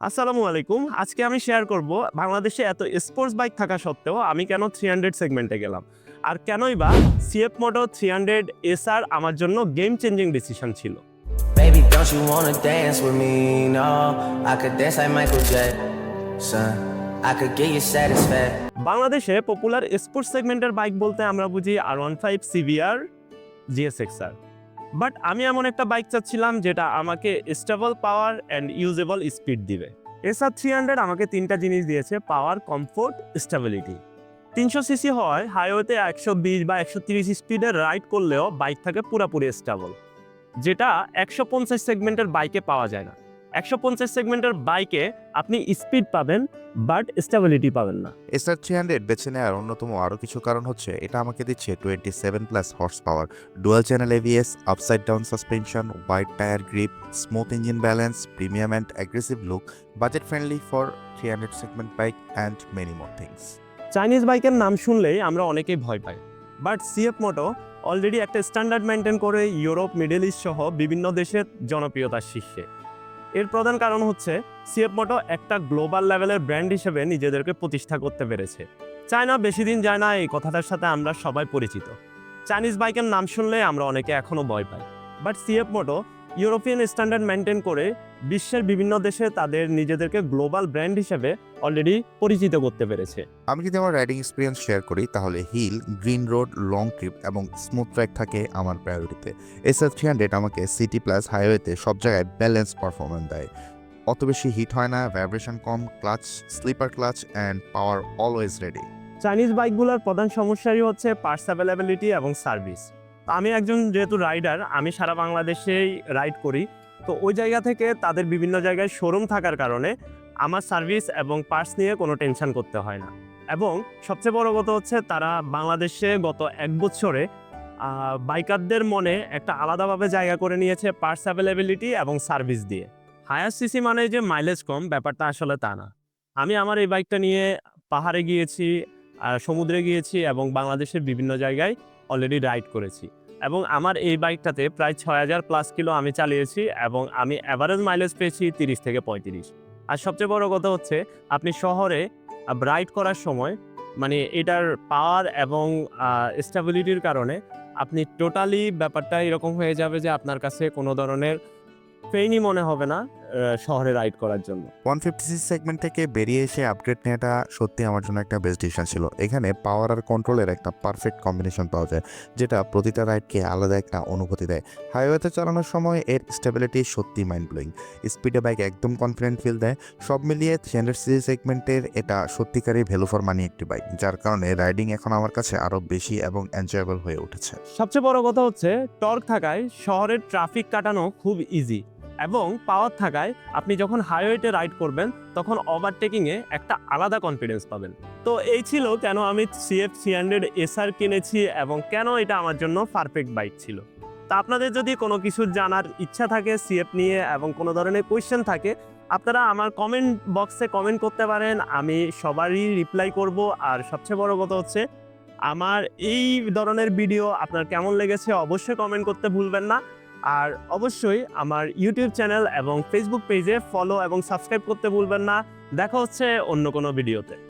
আসসালামু আলাইকুম আজকে আমি শেয়ার করব বাংলাদেশে এত স্পোর্টস বাইক থাকা সত্ত্বেও আমি কেন থ্রি হান্ড্রেড সেগমেন্টে গেলাম আর কেনই বা CF Moto three hundred SR আমার জন্য গেম চেঞ্জিং ডিসিশন ছিল Baby, don't you wanna dance with me? No, I could dance like Michael Jackson. I could get you satisfied. বাংলাদেশে পপুলার স্পোর্টস সেগমেন্টের বাইক বলতে আমরা বুঝি R one five CBR GSXR but আমি এমন একটা bike চাচ্ছিলাম যেটা আমাকে stable power and usable speed দিবে। এসআর থ্রি হান্ড্রেড আমাকে তিনটা জিনিস দিয়েছে পাওয়ার কমফোর্ট স্টেবিলিটি তিনশো সিসি হয় হাইওয়েতে একশো বিশ বা একশো তিরিশ স্পিডে রাইড করলেও বাইক থাকে পুরাপুরি স্টেবল যেটা একশো পঞ্চাশ সেগমেন্টের বাইকে পাওয়া যায় না। একশো পঞ্চাশ সেগমেন্টের বাইকে আপনি স্পিড পাবেন বাট স্টেবিলিটি পাবেন না। এসআর থ্রি হান্ড্রেড বেছে নেওয়ার অন্যতম আরও কিছু কারণ হচ্ছে এটা আমাকে দিচ্ছে twenty seven plus horse power dual channel ABS upside down suspension wide tyre grip smooth engine balance premium and aggressive look budget friendly for three hundred segment bike and many more things Chinese বাইকের নাম শুনলেই আমরা অনেকেই ভয় পাই। But CF Moto already একটা standard maintain করে Europe middle east সহ বিভিন্ন দেশের জনপ্রিয়তার শীর্ষে। এর প্রধান কারণ হচ্ছে সিএফ মোটো একটা গ্লোবাল লেভেলের ব্র্যান্ড হিসেবে নিজেদেরকে প্রতিষ্ঠা করতে পেরেছে। চায়না বেশি দিন যায় না, এই কথাটার সাথে আমরা সবাই পরিচিত। চাইনিজ বাইকের নাম শুনলে আমরা অনেকে এখনও ভয় পাই। But CF Moto European standard maintain করে বিশ্বের বিভিন্ন দেশে তাদের নিজেদেরকে গ্লোবাল ব্র্যান্ড হিসেবে অলরেডি পরিচিত করতে পেরেছে। আমি যদি আমার রাইডিং এক্সপিরিয়েন্স শেয়ার করি তাহলে hill green road long trip এবং স্মুথ ট্র্যাক থাকে আমার প্রায়োরিটিতে এসআর থ্রি হান্ড্রেড আমাকে সিটি প্লাস হাইওয়েতে সব জায়গায় ব্যালেন্স পারফরমেন্স দেয়। অত বেশি হিট হয় না vibration com clutch slipper clutch and power always ready Chinese বাইকগুলোর প্রধান সমস্যাই হচ্ছে পার্টস অ্যাভেলেবিলিটি এবং সার্ভিস আমি একজন যেহেতু রাইডার আমি সারা বাংলাদেশেই রাইড করি। তো ওই জায়গা থেকে তাদের বিভিন্ন জায়গায় শোরুম থাকার কারণে আমার সার্ভিস এবং পার্টস নিয়ে কোনো টেনশন করতে হয় না। এবং সবচেয়ে বড় কথা হচ্ছে তারা বাংলাদেশে গত এক বছরে বাইকারদের মনে একটা আলাদাভাবে জায়গা করে নিয়েছে পার্টস অ্যাভেলেবিলিটি এবং সার্ভিস দিয়ে। হায়ার সিসি মানে যে মাইলেজ কম, ব্যাপারটা আসলে তা না। আমি আমার এই বাইকটা নিয়ে পাহাড়ে গিয়েছি সমুদ্রে গিয়েছি এবং বাংলাদেশের বিভিন্ন জায়গায় অলরেডি রাইড করেছি। এবং আমার এই বাইকটাতে প্রায় ছয় হাজার প্লাস কিলো আমি চালিয়েছি এবং আমি অ্যাভারেজ মাইলেজ পেয়েছি তিরিশ থেকে পঁয়ত্রিশ। আর সবচেয়ে বড় কথা হচ্ছে, আপনি শহরে রাইড করার সময় মানে এটার পাওয়ার এবং স্টেবিলিটির কারণে আপনি টোটালি ব্যাপারটা এরকম হয়ে যাবে যে আপনার কাছে কোনো ধরনের পেইনই মনে হবে না। শহরে রাইড করার জন্য। ওয়ান ফিফটি সিক্স সেগমেন্ট থেকে বেরিয়ে এসে আপগ্রেড নেওয়াটা সত্যি আমার জন্য একটা বেস্ট ডিসিশন ছিল। এখানে পাওয়ার আর কন্ট্রোলের একটা পারফেক্ট কম্বিনেশন পাওয়া যায় যেটা প্রতিটা রাইডকে আলাদা একটা অনুভূতি দেয়। হাইওয়েতে চালানোর সময় এর স্টেবিলিটি সত্যি মাইন্ড ব্লোয়িং স্পিডে বাইক একদম কনফিডেন্ট ফিল দেয়। সব মিলিয়ে থ্রি হান্ড্রেড সিসি সেগমেন্টের এটা সত্যিকারই ভ্যালু ফর মানি একটি বাইক যার কারণে রাইডিং এখন আমার কাছে আরও বেশি এবং এনজয়েবল হয়ে উঠেছে। সবচেয়ে বড় কথা হচ্ছে টর্ক থাকায় শহরের ট্রাফিক কাটানো খুব ইজি এবং পাওয়ার থাকায় আপনি যখন হাইওয়েতে রাইড করবেন, তখন ওভারটেকিংয়ে একটা আলাদা কনফিডেন্স পাবেন। তো এই ছিল কেন আমি সিএফ থ্রি হান্ড্রেড এসআর কিনেছি এবং কেন এটা আমার জন্য পারফেক্ট বাইক ছিল। তা আপনাদের যদি কোনো কিছু জানার ইচ্ছা থাকে সিএফ নিয়ে এবং কোনো ধরনের কোয়েশ্চেন থাকে, আপনারা আমার কমেন্ট বক্সে কমেন্ট করতে পারেন, আমি সবারই রিপ্লাই করব। আর সবচেয়ে বড় কথা হচ্ছে, আমার এই ধরনের ভিডিও আপনার কেমন লেগেছে অবশ্যই কমেন্ট করতে ভুলবেন না। আর অবশ্যই আমার ইউটিউব চ্যানেল এবং ফেসবুক পেজে ফলো এবং সাবস্ক্রাইব করতে ভুলবেন না। দেখা হচ্ছে অন্য কোনো ভিডিওতে